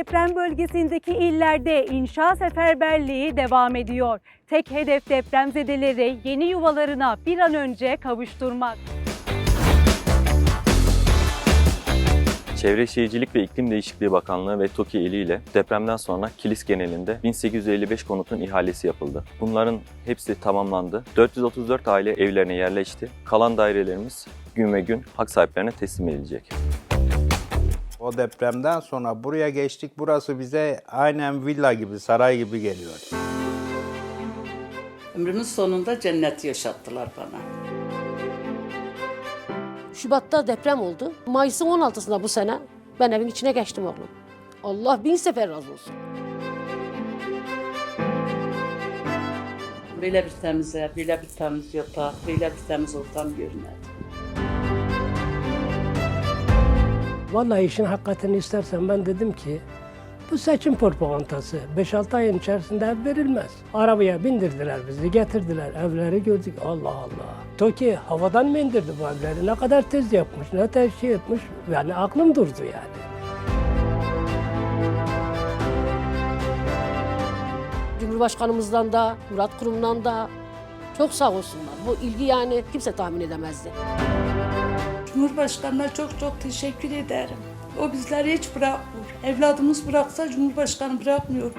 deprem bölgesindeki illerde inşa seferberliği devam ediyor. Tek hedef depremzedeleri yeni yuvalarına bir an önce kavuşturmak. Çevre Şehircilik ve İklim Değişikliği Bakanlığı ve TOKİ eliyle depremden sonra Kilis genelinde 1855 konutun ihalesi yapıldı. Bunların hepsi tamamlandı. 434 aile evlerine yerleşti. Kalan dairelerimiz gün ve gün hak sahiplerine teslim edilecek. O depremden sonra buraya geçtik. Burası bize aynen villa gibi, saray gibi geliyor. Ömrümün sonunda cennet yaşattılar bana. Şubat'ta deprem oldu. Mayıs'ın 16'sında bu sene ben evin içine geçtim oğlum. Allah bin sefer razı olsun. Böyle bir temiz ev, böyle bir temiz yatak, böyle bir temiz ortam görmedim. Vallahi işin hakikatini istersen ben dedim ki bu seçim propagandası 5-6 ayın içerisinde verilmez. Arabaya bindirdiler bizi, getirdiler, evleri gördük. Allah Allah. TOKİ havadan mı indirdi bu evleri? Ne kadar tez yapmış, ne tez şey yapmış. Yani aklım durdu yani. Cumhurbaşkanımızdan da, Murat Kurum'dan da çok sağ olsunlar. Bu ilgi yani kimse tahmin edemezdi. Cumhurbaşkanına çok çok teşekkür ederim. O bizleri hiç bırakmıyor. Evladımız bıraksa Cumhurbaşkanı bırakmıyor.